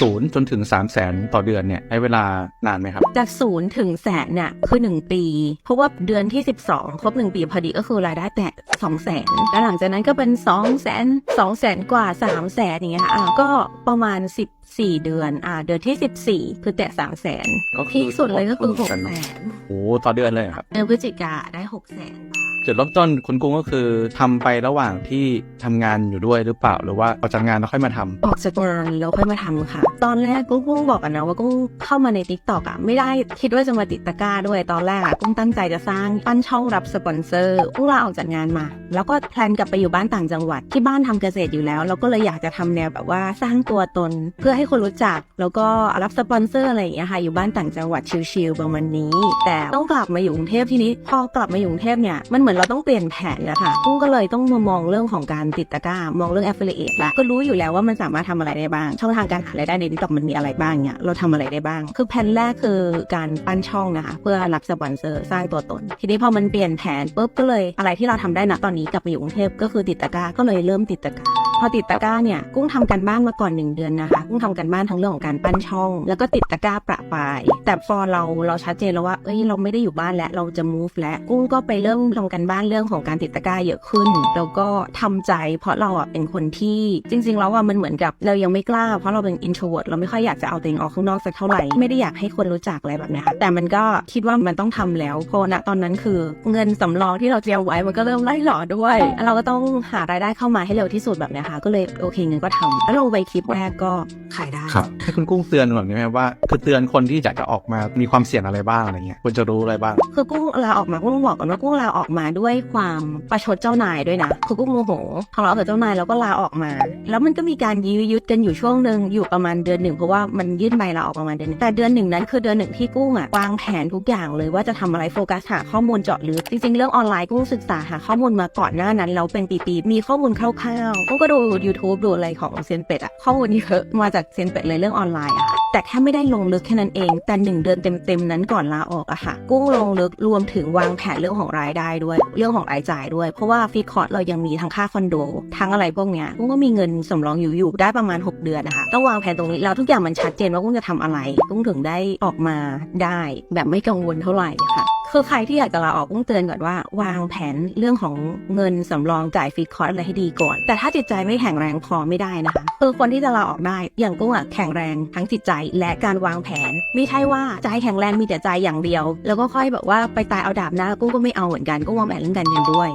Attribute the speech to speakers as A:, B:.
A: ศูนย์จนถึง3 0 0แสนต่อเดือนเนี่ยใช้เวลานานไหมครับ
B: จากศูนย์ถึงแสนเนี่ยคือ 1 ปี เพราะว่าเดือนที่ 12 ครบ 1 ปีพอดีก็คือรายได้แต่2 0 0แสนแล้วหลังจากนั้นก็เป็น 2 0 0แสน2แสนกว่า3 0 0แสนอย่างเงี้ยค่ะอะก็ประมาณ 14 เดือนอ่าเดือนที่ 14 คือแตะ3 0 0แสน
A: ก็คือ
B: พีคสุดเลยก็คือ
A: เหมื
B: 6
A: อนกัน
B: แส
A: เนอะ
B: น
A: โอ้โหต่อเดือนเลยเหรอครับ
B: เดือนพฤศจิกาได้6แสนบาท
A: จุดเริ่มต้นคุณกุ้งก็คือทำไประหว่างที่ทำงานอยู่ด้วยหรือเปล่าหรือว่าออกจากงานแล้วค่อยมาทำ
B: ออกจากงานแล้วค่อยมาทำค่ะ ตอนแรกกุ้งกุ้งบอกกันนะว่ากุ้งเข้ามาใน t ิ k t o k อะไม่ได้คิดว่าจะมาติดตะกร้าด้วยตอนแรกอะกุ้งตั้งใจจะสร้างปั้นช่องรับสปอนเซอร์กุ้งลาออกจากงานมา แล้วก็แพลนกลับไปอยู่บ้านต่างจังหวัดที่บ้านทำเกษตรอยู่แล้ว เราก็เลยอยากจะทำแนวแบบว่าสร้างตัวตน เพื่อให้คนรู้จัก แล้วก็รับสปอนเซอร์อะไรอย่างเงี้ยค่ะอยู่บ้านต่างจังหวัดชิลๆประมาณนี้ แต่ต้องกลับมาอยู่กรุงเทพทีนี้พอกลับมาอยู่กรุงเทพเนี่ยมันเหมือนเราต้องเปลี่ยนแผนนะค่ะกุ้งก็เลยต้องมามองเรื่องของการติดตะกร้ามองเรื่อง affiliate ละก็รู้อยู่แล้วว่ามันสามารถทำอะไรได้บ้าง ช่องทางการหารายได้ในทิกตอกมันมีอะไรบ้างเนี่ยเราทำอะไรได้บ้าง คือแผนแรกคือการปั้นช่องนะคะเพื่อรับสปอนเซอร์สร้างตัวตน ทีนี้พอมันเปลี่ยนแผนปุ๊บก็เลยอะไรที่เราทำได้นะตอนนี้กลับมาอยู่กรุงเทพก็คือติดตะกร้าก็เลยเริ่มติดตะกร้า พอติดตะกร้าเนี่ยกุ้งทำการบ้านมาก่อนหนึ่งเดือนนะคะ กุ้งทำการบ้านทั้งเรื่องของการปั้นช่อง แล้วก็ติดตะกร้าประปาย แต่พอเราเราชัดเจนแล้วว่าเอ้ยเราไม่ได้อยู่บ้านแล้วเราจะ move แล้วกุ้งก็ไปเริ่มทำการบ้านเรื่องของการติดตะกร้าเยอะขึ้น แล้วก็ทำใจ เพราะเราอะเป็นคนที่จริง ๆ แล้วอะมันเหมือนกับเรายังไม่กล้า เพราะเราเป็น introvert เราไม่ค่อยอยากจะเอาตัวเองออกข้างนอกสักเท่าไหร่ไม่ได้อยากให้คนรู้จักอะไรแบบนี้ค่ะแต่มันก็คิดว่ามันต้องทำแล้วเพราะณตอนนั้นคือ เงินสำรองที่เราเตรียมไว้มันก็เริ่มไล่หล่อด้วย เราก็ต้องหารายได้เข้ามาให้เร็วที่สุดแบบเนี้ยค่ะก็เลยโอเคเงินก็ทำแล้วลงไปคลิปแรกก็ขายได้
A: ให้คุณกุ้งเตือนหน่อยได้ไหมว่าคือเตือนคนที่อยากจะออกมามีความเสี่ยงอะไรบ้างอะไรเงี้ยควรจะรู้อะไรบ้าง
B: คือกุ้งลาออกมากุ้งต้องบอกก่อนว่ากุ้งลาออกมาด้วยความประชดเจ้านายด้วยนะคือกุ้งโมโหทะเลาะกับเจ้านายแล้วก็ลาออกมา แล้วมันก็มีการยื้อยุดกันอยู่ช่วงหนึ่งอยู่ประมาณเดือนหนึ่งเพราะว่ามันยื่นใบลาออกประมาณเดือนหนึ่งแต่เดือนหนึ่งนั้นคือเดือนหนึ่งที่กุ้งอะวางแผนทุกอย่างเลยว่าจะทำอะไรโฟกัสหาข้อมูลเจาะลึกจริงๆเรื่องออนไลน์กุ้งศึกษาหาข้อมูลมาก่อนหน้านั้นแล้วเป็นปีๆมีข้อมูลคร่าวๆกุ้งก็ดู YouTube ดูอะไรของเซยนเป็ดอะข้อมูลเยอะมาจากเซยนเป็ดเลยเรื่องออนไลน์อะแต่แค่ไม่ได้ลงลึกแค่นั้นเอง แต่หนึ่งเดือนเต็มๆนั้นก่อนลาออกอะค่ะ กุ้งลงลึกรวมถึงวางแผนเรื่องของรายได้ด้วย เรื่องของรายจ่ายด้วย เพราะว่าฟีคอร์สเรายังมีทั้งค่าคอนโด ทั้งอะไรพวกเนี้ยกุ้งก็มีเงินสำรองอยู่อยู่ได้ประมาณ 6 เดือนนะคะต้องวางแผนตรงนี้แล้วทุกอย่างมันชัดเจนว่ากุ้งจะทำอะไรกุ้งถึงได้ออกมาได้ แบบไม่กังวลเท่าไหร่ค่ะ คือใครที่อยากจะลาออกกุ้งเตือนก่อนว่า วางแผนเรื่องของเงินสำรองจ่ายฟีคอร์สอะไรให้ดีก่อน แต่ถ้าจิตใจไม่แข็งแรงพอไม่ได้นะคะคือคนที่จะลาออกได้อย่างกุ้งอะแข็งแรงทั้งจิตใจและการวางแผน ไม่ใช่ว่าใจแข็งแรงมีแต่ใจอย่างเดียว แล้วก็ค่อยแบบว่าไปตายเอาดาบหน้ากุ้งก็ไม่เอาเหมือนกันกุ้งวางแผนเรื่องการเงินด้วย